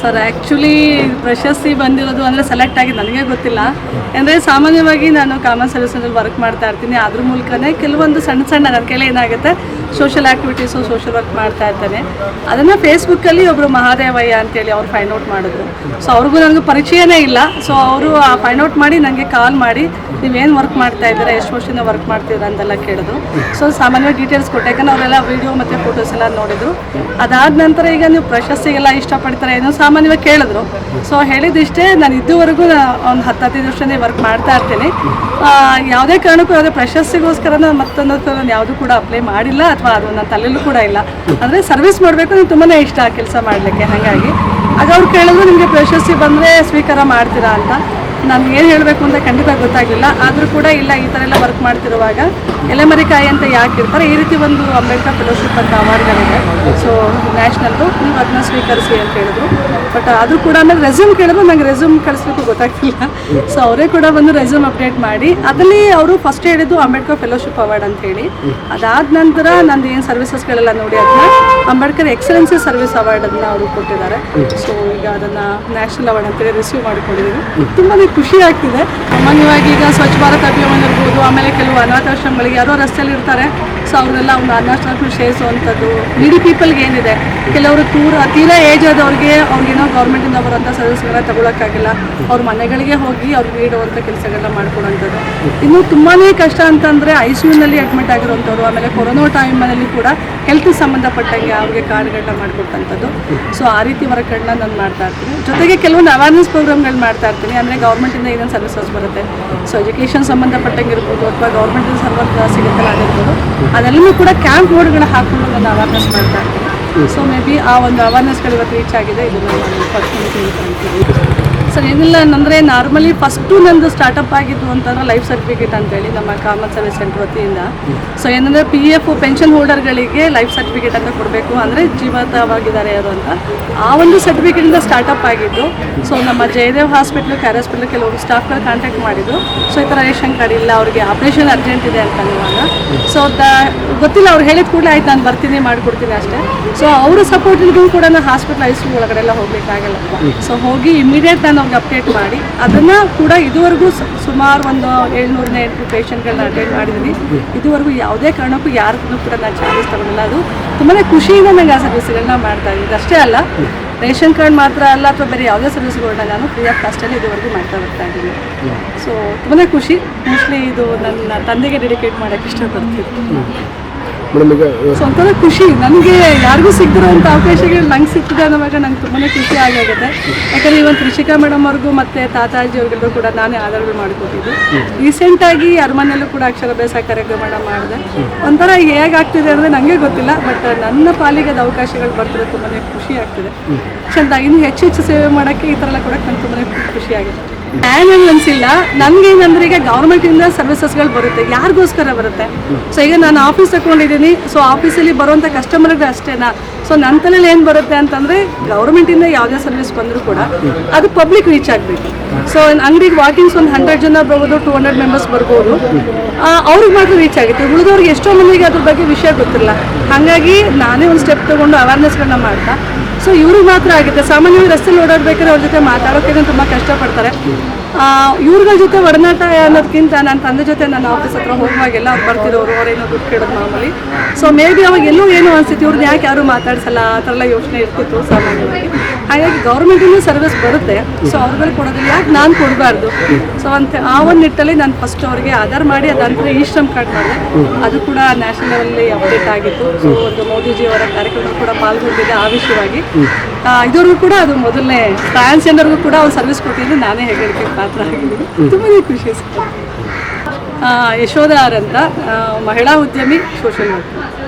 Sir. Actually ಪ್ರಶಸ್ತಿ ಬಂದಿರೋದು ಅಂದರೆ ಸೆಲೆಕ್ಟ್ ಆಗಿ ನನಗೆ ಗೊತ್ತಿಲ್ಲ. ಅಂದರೆ ಸಾಮಾನ್ಯವಾಗಿ ನಾನು ಕಾಮನ್ ಸರ್ವಿಸ್ನಲ್ಲಿ ವರ್ಕ್ ಮಾಡ್ತಾ ಇರ್ತೀನಿ. ಅದ್ರ ಮೂಲಕನೇ ಕೆಲವೊಂದು ಸಣ್ಣ ಸಣ್ಣ ನನ್ನ ಕೈಲಿ ಏನಾಗುತ್ತೆ ಸೋಷಿಯಲ್ ಆ್ಯಕ್ಟಿವಿಟೀಸು ಸೋಷಿಯಲ್ ವರ್ಕ್ ಮಾಡ್ತಾ ಇರ್ತಾನೆ ಅದನ್ನು ಫೇಸ್ಬುಕ್ಕಲ್ಲಿ ಒಬ್ಬರು ಮಹಾದೇವಯ್ಯ ಅಂತೇಳಿ ಅವ್ರು ಫೈಂಡ್ ಔಟ್ ಮಾಡಿದ್ರು. ಸೊ ಅವ್ರಿಗೂ ನನಗೂ ಪರಿಚಯನೇ ಇಲ್ಲ. ಸೊ ಅವರು ಆ ಫೈಂಡ್ ಔಟ್ ಮಾಡಿ ನನಗೆ ಕಾಲ್ ಮಾಡಿ, ನೀವೇನು ವರ್ಕ್ ಮಾಡ್ತಾ ಇದ್ದೀರಾ, ಎಷ್ಟು ವರ್ಷದಿಂದ ವರ್ಕ್ ಮಾಡ್ತೀರಾ ಅಂತೆಲ್ಲ ಕೇಳಿದ್ರು. ಸೊ ಸಾಮಾನ್ಯವಾಗಿ ಡೀಟೇಲ್ಸ್ ಕೊಟ್ಟೆ ಯಾಕಂದ್ರೆ ಅವರೆಲ್ಲ ವಿಡಿಯೋ ಮತ್ತು ಫೋಟೋಸ್ ಎಲ್ಲ ನೋಡಿದ್ರು. ಅದಾದ ನಂತರ ಈಗ ನೀವು ಪ್ರಶಸ್ತಿಗೆಲ್ಲ ಇಷ್ಟಪಡ್ತಾರೆ ಏನು ಸಾಮಾನ್ಯವಾಗಿ ಕೇಳಿದ್ರು. ಸೊ ಹೇಳಿದಿಷ್ಟೇ ನಾನು ಇದುವರೆಗೂ ಒಂದು ಹತ್ತು ಹದಿನೈದು ವರ್ಷದಿಂದ ವರ್ಕ್ ಮಾಡ್ತಾ ಇರ್ತೀನಿ. ಯಾವುದೇ ಕಾರಣಕ್ಕೂ ಯಾವುದೇ ಪ್ರಶಸ್ತಿಗೋಸ್ಕರ ಮತ್ತೊಂದು ನಾನು ಯಾವುದೂ ಕೂಡ ಅಪ್ಲೈ ಮಾಡಿಲ್ಲ. ಅಥವಾ ಅದು ನನ್ನ ತಲೆಯಲ್ಲೂ ಕೂಡ ಇಲ್ಲ. ಅಂದರೆ ಸರ್ವಿಸ್ ಮಾಡಬೇಕು ನನಗೆ ತುಂಬಾ ಇಷ್ಟ ಆ ಕೆಲಸ ಮಾಡಲಿಕ್ಕೆ, ಹಾಗಾಗಿ. ಆಗ ಅವ್ರು ಕೇಳಿದ್ರು, ನಿಮಗೆ ಪ್ರಶಸ್ತಿ ಬಂದರೆ ಸ್ವೀಕಾರ ಮಾಡ್ತೀರಾ? ಅಂತ. ನಾನು ಏನು ಹೇಳಬೇಕು ಅಂತ ಖಂಡಿತ ಗೊತ್ತಾಗಿಲ್ಲ ಆದರೂ ಕೂಡ ಇಲ್ಲ, ಈ ಥರ ಎಲ್ಲ ವರ್ಕ್ ಮಾಡ್ತಿರುವಾಗ ಎಲೆಮರಿಕಾಯಿ ಅಂತ ಯಾಕೆ ಇರ್ತಾರೆ? ಈ ರೀತಿ ಒಂದು ಅಂಬೇಡ್ಕರ್ ಫೆಲೋಶಿಪ್ ಅಂತ ಅವಾರ್ಡ್ಗಳಿದೆ ಸೊ ನ್ಯಾಷನಲ್ದು ನೀವು ಅದನ್ನ ಸ್ವೀಕರಿಸಿ ಅಂತ ಹೇಳಿದ್ರು. ಬಟ್ ಆದರೂ ಕೂಡ ಆಮೇಲೆ ರೆಸ್ಯೂಮ್ ಕೇಳಿದ್ರು ನಂಗೆ ರೆಸ್ಯೂಮ್ ಕಳಿಸ್ಬೇಕು ಗೊತ್ತಾಗ್ತಿಲ್ಲ ಸೊ ಅವರೇ ಕೂಡ ಬಂದು ರೆಸ್ಯೂಮ್ ಅಪ್ಡೇಟ್ ಮಾಡಿ, ಅದರಲ್ಲಿ ಅವರು ಫಸ್ಟ್ ಹೇಳಿದ್ದು ಅಂಬೇಡ್ಕರ್ ಫೆಲೋಶಿಪ್ ಅವಾರ್ಡ್ ಅಂತ ಹೇಳಿ. ಅದಾದ ನಂತರ ನಂದು ಏನು ಸರ್ವಿಸಸ್ಗಳೆಲ್ಲ ನೋಡಿ ಅದನ್ನ ಅಂಬೇಡ್ಕರ್ ಎಕ್ಸಲೆನ್ಸಿ ಸರ್ವಿಸ್ ಅವಾರ್ಡ್ ಅದನ್ನ ಅವರು ಕೊಟ್ಟಿದ್ದಾರೆ. ಸೊ ಈಗ ಅದನ್ನು ನ್ಯಾಷನಲ್ ಅವಾರ್ಡ್ ಅಂತೇಳಿ ರಿಸೀವ್ ಮಾಡಿಕೊಂಡಿದ್ದೀವಿ ತುಂಬಾ ಖುಷಿ ಆಗ್ತಿದೆ. ಸಾಮಾನ್ಯವಾಗಿ ಈಗ ಸ್ವಚ್ಛ ಭಾರತ್ ಅಭಿಯಾನ ಇರ್ಬೋದು ಆಮೇಲೆ ಕೆಲವು ಅನಾಥಾಶ್ರಮಗಳಿಗೆ ಯಾರೋ ರಸ್ತೆಯಲ್ಲಿ ಇರ್ತಾರೆ ಸೊ ಅವ್ನ ಅನಾಥಾಶ್ರಮ ಸೇರಿಸುವಂಥದ್ದು ನೀಡಿ ಪೀಪಲ್ಗೆ ಏನಿದೆ? ಕೆಲವರು ತೂರ ತೀರಾ ಏಜ್ ಆದವ್ರಿಗೆ ಅವ್ರಿಗೇನೋ ಗೌರ್ಮೆಂಟಿಂದ ಬರುವಂಥ ಸರ್ವಿಸ್ಗಳನ್ನ ತಗೊಳಕ್ಕಾಗಿಲ್ಲ. ಅವ್ರ ಮನೆಗಳಿಗೆ ಹೋಗಿ ಅವ್ರಿಗೆ ನೀಡುವಂಥ ಕೆಲಸಗಳನ್ನ ಮಾಡ್ಕೊಡುವಂಥದ್ದು ಇನ್ನು ತುಂಬಾ ಕಷ್ಟ ಅಂತಂದರೆ ಐ ಸಿ ಯುನಲ್ಲಿ ಅಡ್ಮಿಟ್ ಆಗಿರುವಂಥವ್ರು ಆಮೇಲೆ ಕೊರೋನಾ ಟೈಮಲ್ಲಿ ಕೂಡ ಹೆಲ್ತ್ ಸಂಬಂಧಪಟ್ಟಂಗೆ ಅವ್ರಿಗೆ ಕಾರ್ಡ್ಗಳನ್ನ ಮಾಡಿಕೊಟ್ಟಂಥದ್ದು ಸೊ ಆ ರೀತಿ ವರ್ಕ್ಗಳನ್ನ ನಾನು ಮಾಡ್ತಾ ಇರ್ತೀನಿ. ಜೊತೆಗೆ ಕೆಲವೊಂದು ಅವೇರ್ನೆಸ್ ಪ್ರೋಗ್ರಾಮ್ಗಳು ಮಾಡ್ತಾ ಇರ್ತೀನಿ. ಅಂದರೆ ಗೌರ್ಮೆಂಟಿಂದ ಏನೇನು ಸರ್ವಿಸಸ್ ಬರುತ್ತೆ? ಸೊ ಎಜುಕೇಷನ್ ಸಂಬಂಧಪಟ್ಟಂಗೆ ಇರ್ಬೋದು, ಅಥವಾ ಗೌರ್ಮೆಂಟಿಂದ ಸರ್ವರ್ ಸಿಗುತ್ತಲ್ಲ ಆಗಿರ್ಬೋದು ಅದೆಲ್ಲನೂ ಕೂಡ ಕ್ಯಾಂಪ್ ಬೋರ್ಡ್ಗಳು ಹಾಕೊಂಡು ಒಂದು ಅವೇರ್ನೆಸ್ ಮಾಡ್ತಾ ಇದ್ದೀವಿ. ಸೊ ಮೇ ಬಿ ಆ ಒಂದು ಅವೇರ್ನೆಸ್ಗಳು ಇವತ್ತು ರೀಚ್ ಆಗಿದೆ, ಇದನ್ನು ನಾನು ಪಡ್ಕೊಂಡು ಸರ್, ಏನಿಲ್ಲ ಅಂದರೆ ನಾರ್ಮಲಿ ಫಸ್ಟು ನಂದು ಸ್ಟಾರ್ಟಪ್ ಆಗಿದ್ದು ಅಂತಂದ್ರೆ ಲೈಫ್ ಸರ್ಟಿಫಿಕೇಟ್ ಅಂತೇಳಿ ನಮ್ಮ ಕಾಮನ್ ಸರ್ವಿಸ್ ಸೆಂಟರ್ ವತಿಯಿಂದ. ಸೊ ಏನಂದರೆ ಪಿ ಎಫ್ ಪೆನ್ಷನ್ ಹೋಲ್ಡರ್ಗಳಿಗೆ ಲೈಫ್ ಸರ್ಟಿಫಿಕೇಟ್ ಅಂತ ಕೊಡಬೇಕು, ಅಂದರೆ ಜೀವಂತವಾಗಿದ್ದಾರೆ ಯಾರು ಅಂತ. ಆ ಒಂದು ಸರ್ಟಿಫಿಕೇಟಿಂದ ಸ್ಟಾರ್ಟಪ್ ಆಗಿದ್ದು. ಸೊ ನಮ್ಮ ಜಯದೇವ್ ಹಾಸ್ಪಿಟ್ಲು ಕ್ಯಾರ್ ಹಾಸ್ಪಿಟ್ಲು ಕೆಲವರು ಸ್ಟಾಫ್ಗಳು ಕಾಂಟ್ಯಾಕ್ಟ್ ಮಾಡಿದ್ರು. ಸೊ ಈ ಥರ ರೇಷನ್ ಕಾರ್ಡ್ ಇಲ್ಲ, ಅವರಿಗೆ ಆಪ್ರೇಷನ್ ಅರ್ಜೆಂಟ್ ಇದೆ ಅಂತ ಅನ್ನುವಾಗ. ಸೊ ದ, ಗೊತ್ತಿಲ್ಲ, ಅವ್ರು ಹೇಳಿದ ಕೂಡಲೇ ಆಯ್ತು, ನಾನು ಬರ್ತೀನಿ, ಮಾಡಿಕೊಡ್ತೀನಿ ಅಷ್ಟೇ. ಸೊ ಅವರ ಸಪೋರ್ಟಿಗೂ ಕೂಡ ನಾನು ಹಾಸ್ಪಿಟ್ಲ್ ಒಳಗಡೆ ಎಲ್ಲ ಹೋಗ್ಬೇಕಾಗಲ್ಲ ಸೊ ಹೋಗಿ ಇಮಿಡಿಯೇಟ್ ನಾನು ಅವ್ರಿಗೆ ಅಪ್ಡೇಟ್ ಮಾಡಿ. ಅದನ್ನು ಕೂಡ ಇದುವರೆಗೂ ಸುಮಾರು ಒಂದು ಏಳ್ನೂರನೇ ಎಂಟು ಪೇಷಂಟ್ಗಳನ್ನ ಅಟೆಂಡ್ ಮಾಡಿದ್ದೀನಿ ಇದುವರೆಗೂ ಯಾವುದೇ ಕಾರಣಕ್ಕೂ ಯಾರಿಗೂ ಕೂಡ ನಾನು ಚಾರ್ಜಸ್ ತಗೊಂಡಿಲ್ಲ ಅದು ತುಂಬಾ ಖುಷಿಯಿಂದ ನಂಗೆ ಆ ಸರ್ವಿಸ್ಗಳನ್ನ ಮಾಡ್ತಾ ಇದ್ದೀನಿ. ಅಷ್ಟೇ ಅಲ್ಲ, ರೇಷನ್ ಕಾರ್ಡ್ ಮಾತ್ರ ಅಲ್ಲ ಅಥವಾ ಬೇರೆ ಯಾವುದೇ ಸರ್ವಿಸ್ಗಳನ್ನ ನಾನು ಫ್ರೀ ಆಫ್ ಕಾಸ್ಟಲ್ಲಿ ಇದುವರೆಗೂ ಮಾಡ್ತಾ ಬರ್ತಾ ಇದ್ದೀನಿ. ಸೊ ತುಂಬಾ ಖುಷಿ. ಮೋಸ್ಟ್ಲಿ ಇದು ನನ್ನ ತಂದೆಗೆ ಡೆಡಿಕೇಟ್ ಮಾಡೋಕ್ಕೆ ಇಷ್ಟಪಡ್ತೀನಿ. ಮೇಡಮ್ ಈಗ ಒಂಥರ ಖುಷಿ. ನನಗೆ ಯಾರಿಗೂ ಸಿಗ್ದಿರೋಂಥ ಅವಕಾಶಗಳು ನಂಗೆ ಸಿಕ್ಕಿದೆ ಅನ್ನೋವಾಗ ನಂಗೆ ತುಂಬಾ ಖುಷಿ ಆಗಿರುತ್ತೆ ಯಾಕಂದರೆ ಇವತ್ತು ರಿಷಿಕಾ ಮೇಡಮ್ ಅವ್ರಿಗೂ ಮತ್ತು ತಾತಾಜಿ ಅವ್ರಿಗೂ ಕೂಡ ನಾನೇ ಆಧಾರಗಳು ರೀಸೆಂಟ್ ರೀಸೆಂಟಾಗಿ ಅರಮನೆಯಲ್ಲೂ ಕೂಡ ಅಕ್ಷರಾಭ್ಯಾಸ ಕಾರ್ಯಕ್ರಮ ಮಾಡಿದೆ. ಒಂಥರ ಹೇಗಾಗ್ತಿದೆ ಅಂದರೆ ನನಗೆ ಗೊತ್ತಿಲ್ಲ ಬಟ್ ನನ್ನ ಪಾಲಿಗೆ ಅದು ಅವಕಾಶಗಳು ಬರ್ತಿರೋದು ತುಂಬಾ ಖುಷಿ ಆಗ್ತಿದೆ. ಚಂದ ಇನ್ನು ಹೆಚ್ಚು ಹೆಚ್ಚು ಸೇವೆ ಮಾಡೋಕ್ಕೆ ಈ ಥರ ಎಲ್ಲ ಕೊಡೋಕ್ಕೆ ನಂಗೆ ತುಂಬಾ ಖುಷಿ ಆಗಿದೆ ಆ್ಯನ್ ಅನಿಸಿಲ್ಲ ನನಗೇನಂದ್ರೆ ಈಗ ಗೌರ್ಮೆಂಟಿಂದ ಸರ್ವಿಸಸ್ಗಳು ಬರುತ್ತೆ, ಯಾರಿಗೋಸ್ಕರ ಬರುತ್ತೆ? ಸೊ ಈಗ ನಾನು ಆಫೀಸ್ ತಗೊಂಡಿದ್ದೀನಿ ಸೊ ಆಫೀಸಲ್ಲಿ ಬರುವಂಥ ಕಸ್ಟಮರ್ಗಳು ಅಷ್ಟೇನಾ? ಸೊ ನನ್ನ ತಲೆಯಲ್ಲಿ ಏನು ಬರುತ್ತೆ ಅಂತಂದರೆ ಗೌರ್ಮೆಂಟಿಂದ ಯಾವುದೇ ಸರ್ವಿಸ್ ಬಂದರೂ ಕೂಡ ಅದು ಪಬ್ಲಿಕ್ ರೀಚ್ ಆಗಬೇಕು. ಸೊ ಅಂಗಡಿಗೆ ವಾಕಿಂಗ್ಸ್ ಒಂದು ಹಂಡ್ರೆಡ್ ಜನ ಬರ್ಬೋದು ಟೂ ಹಂಡ್ರೆಡ್ ಮೆಂಬರ್ಸ್ ಬರ್ಬೋದು. ಅವ್ರಿಗೆ ಮಾತ್ರ ರೀಚ್ ಆಗುತ್ತೆ. ಉಳಿದವ್ರಿಗೆ ಎಷ್ಟೋ ಮಂದಿಗೆ ಅದ್ರ ಬಗ್ಗೆ ವಿಷಯ ಗೊತ್ತಿಲ್ಲ. ಹಾಗಾಗಿ ನಾನೇ ಒಂದು ಸ್ಟೆಪ್ ತೊಗೊಂಡು ಅವೇರ್ನೆಸ್ಗಳನ್ನ ಮಾಡ್ತಾ. ಸೊ ಇವ್ರಿಗೆ ಮಾತ್ರ ಆಗುತ್ತೆ. ಸಾಮಾನ್ಯವಾಗಿ ರಸ್ತೆಯಲ್ಲಿ ಓಡಾಡ್ಬೇಕಾದ್ರೆ ಅವ್ರ ಜೊತೆ ಮಾತಾಡೋಕೆ ತುಂಬ ಕಷ್ಟಪಡ್ತಾರೆ. ಇವ್ರುಗಳ ಜೊತೆ ಒಡನಾಟ ಅನ್ನೋದಕ್ಕಿಂತ ನನ್ನ ತಂದೆ ಜೊತೆ ನನ್ನ ಆಫೀಸ್ ಹತ್ರ ಹೋಗುವಾಗೆಲ್ಲ ಅವ್ರು ಬರ್ತಿರೋರು ಅವರೇನೋ ದುಡ್ಡು ಕೇಳೋದು ಮಾಮೂಲಿ. ಸೊ ಮೇ ಬಿ ಅವಾಗ ಎಲ್ಲೋ ಏನೋ ಅನಿಸ್ತಿತ್ತು ಇವ್ರನ್ನ ಯಾಕೆ ಯಾರು ಮಾತಾಡ್ಸಲ್ಲ? ಆ ಥರ ಎಲ್ಲ ಯೋಚನೆ ಇರ್ತಿತ್ತು ಸಾಮಾನ್ಯವಾಗಿ. ಹಾಗಾಗಿ ಗೌರ್ಮೆಂಟಿಂದ ಸರ್ವಿಸ್ ಬರುತ್ತೆ. ಸೊ ಅವ್ರುಗಳು ಕೊಡೋದಿಲ್ಲ. ಯಾಕೆ ನಾನು ಕೊಡಬಾರ್ದು? ಸೊ ಅಂತ ಆ ಒಂದು ನಿಟ್ಟಲ್ಲಿ ನಾನು ಫಸ್ಟ್ ಅವರಿಗೆ ಆಧಾರ್ ಮಾಡಿ ಅದಂತರ ಈ ಶ್ರಮ್ ಕಾರ್ಡ್ ಮಾಡಿದೆ. ಅದು ಕೂಡ ನ್ಯಾಷನಲ್ ಲೆವೆಲ್ಲಿ ಅಪ್ಡೇಟ್ ಆಗಿತ್ತು. ಸೊ ಒಂದು ಮೋದಿಜಿಯವರ ಕಾರ್ಯಕ್ರಮ ಕೂಡ ಪಾಲ್ಗೊಂಡಿದೆ ಆ ವಿಷಯವಾಗಿ ಕೂಡ ಅದು ಮೊದಲನೇ ಟ್ರಾನ್ಸ್ಜೆಂಡರ್ಗೂ ಕೂಡ ಅವ್ರು ಸರ್ವಿಸ್ ಕೊಟ್ಟಿದ್ದು ನಾನೇ ಹೆಗ್ಗಳಿಕೆ ಪಾತ್ರ ಆಗಿದ್ದೀನಿ. ತುಂಬಾ ಖುಷಿ ಯಶೋಧ ಅಂತ ಮಹಿಳಾ ಉದ್ಯಮಿ ಸೋಷಿಯಲ್ ವರ್ಕರ್